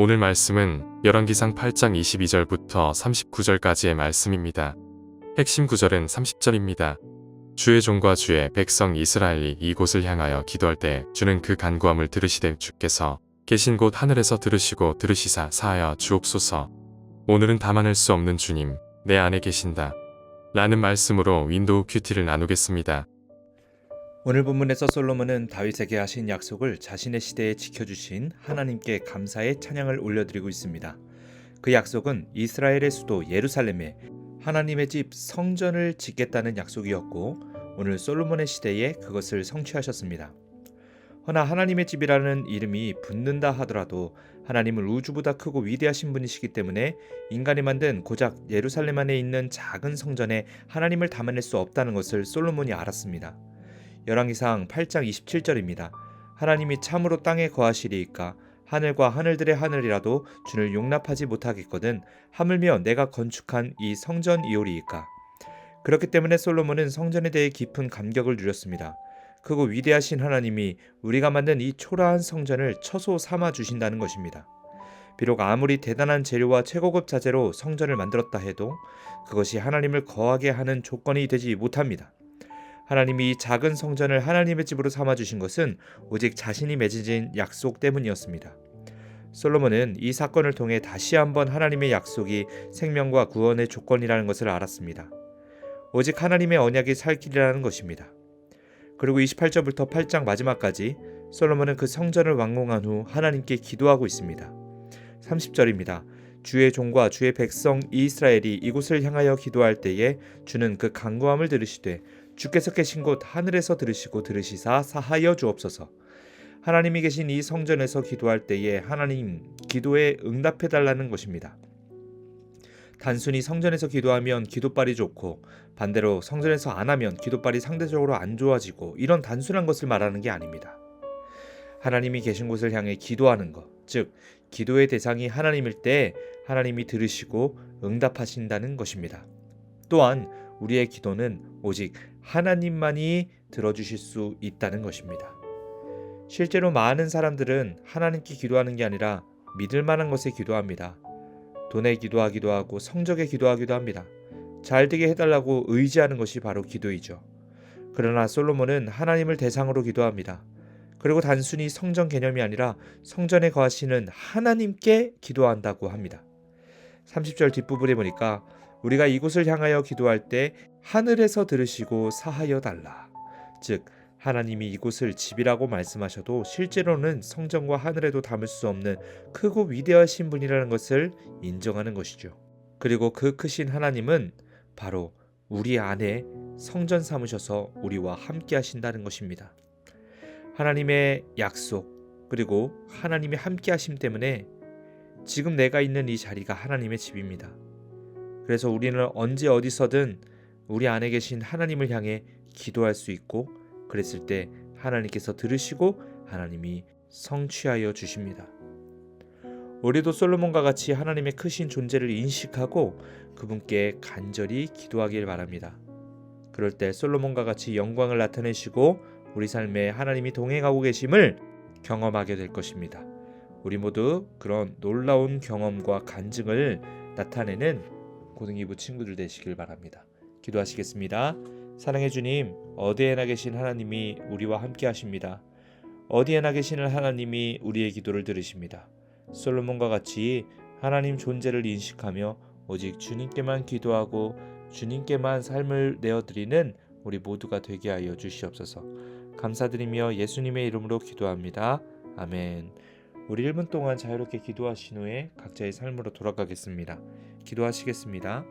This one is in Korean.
오늘 말씀은 열왕기상 8장 22절부터 39절까지의 말씀입니다. 핵심 구절은 30절입니다. 주의 종과 주의 백성 이스라엘이 이곳을 향하여 기도할 때 주는 그 간구함을 들으시되 주께서 계신 곳 하늘에서 들으시고 들으시사 사하여 주옵소서. 오늘은 담아낼 수 없는 주님, 내 안에 계신다. 라는 말씀으로 윈도우 큐티를 나누겠습니다. 오늘 본문에서 솔로몬은 다윗에게 하신 약속을 자신의 시대에 지켜주신 하나님께 감사의 찬양을 올려드리고 있습니다. 그 약속은 이스라엘의 수도 예루살렘에 하나님의 집 성전을 짓겠다는 약속이었고 오늘 솔로몬의 시대에 그것을 성취하셨습니다. 허나 하나님의 집이라는 이름이 붙는다 하더라도 하나님은 우주보다 크고 위대하신 분이시기 때문에 인간이 만든 고작 예루살렘 안에 있는 작은 성전에 하나님을 담아낼 수 없다는 것을 솔로몬이 알았습니다. 열왕기상 8장 27절입니다. 하나님이 참으로 땅에 거하시리이까 하늘과 하늘들의 하늘이라도 주를 용납하지 못하겠거든 하물며 내가 건축한 이 성전이오리이까 그렇기 때문에 솔로몬은 성전에 대해 깊은 감격을 누렸습니다. 크고 위대하신 하나님이 우리가 만든 이 초라한 성전을 처소 삼아 주신다는 것입니다. 비록 아무리 대단한 재료와 최고급 자재로 성전을 만들었다 해도 그것이 하나님을 거하게 하는 조건이 되지 못합니다. 하나님이 이 작은 성전을 하나님의 집으로 삼아 주신 것은 오직 자신이 맺어진 약속 때문이었습니다. 솔로몬은 이 사건을 통해 다시 한번 하나님의 약속이 생명과 구원의 조건이라는 것을 알았습니다. 오직 하나님의 언약이 살 길이라는 것입니다. 그리고 28절부터 8장 마지막까지 솔로몬은 그 성전을 완공한 후 하나님께 기도하고 있습니다. 30절입니다. 주의 종과 주의 백성 이스라엘이 이곳을 향하여 기도할 때에 주는 그 간구함을 들으시되 주께서 계신 곳 하늘에서 들으시고 들으시사 사하여 주옵소서. 하나님이 계신 이 성전에서 기도할 때에 하나님 기도에 응답해 달라는 것입니다. 단순히 성전에서 기도하면 기도빨이 좋고 반대로 성전에서 안 하면 기도빨이 상대적으로 안 좋아지고 이런 단순한 것을 말하는 게 아닙니다. 하나님이 계신 곳을 향해 기도하는 것, 즉 기도의 대상이 하나님일 때 하나님이 들으시고 응답하신다는 것입니다. 또한 우리의 기도는 오직 하나님만이 들어주실 수 있다는 것입니다. 실제로 많은 사람들은 하나님께 기도하는 게 아니라 믿을 만한 것에 기도합니다. 돈에 기도하기도 하고 성적에 기도하기도 합니다. 잘 되게 해달라고 의지하는 것이 바로 기도이죠. 그러나 솔로몬은 하나님을 대상으로 기도합니다. 그리고 단순히 성전 개념이 아니라 성전에 거하시는 하나님께 기도한다고 합니다. 30절 뒷부분에 보니까 우리가 이곳을 향하여 기도할 때 하늘에서 들으시고 사하여 달라. 즉 하나님이 이곳을 집이라고 말씀하셔도 실제로는 성전과 하늘에도 담을 수 없는 크고 위대하신 분이라는 것을 인정하는 것이죠. 그리고 그 크신 하나님은 바로 우리 안에 성전 삼으셔서 우리와 함께 하신다는 것입니다. 하나님의 약속 그리고 하나님의 함께 하심 때문에 지금 내가 있는 이 자리가 하나님의 집입니다. 그래서 우리는 언제 어디서든 우리 안에 계신 하나님을 향해 기도할 수 있고 그랬을 때 하나님께서 들으시고 하나님이 성취하여 주십니다. 우리도 솔로몬과 같이 하나님의 크신 존재를 인식하고 그분께 간절히 기도하길 바랍니다. 그럴 때 솔로몬과 같이 영광을 나타내시고 우리 삶에 하나님이 동행하고 계심을 경험하게 될 것입니다. 우리 모두 그런 놀라운 경험과 간증을 나타내는 고등이부 친구들 되시길 바랍니다. 기도하시겠습니다. 사랑해 주님, 어디에나 계신 하나님이 우리와 함께 하십니다. 어디에나 계시는 하나님이 우리의 기도를 들으십니다. 솔로몬과 같이 하나님 존재를 인식하며 오직 주님께만 기도하고 주님께만 삶을 내어드리는 우리 모두가 되게 하여 주시옵소서. 감사드리며 예수님의 이름으로 기도합니다. 아멘. 우리 1분 동안 자유롭게 기도하신 후에 각자의 삶으로 돌아가겠습니다. 기도하시겠습니다.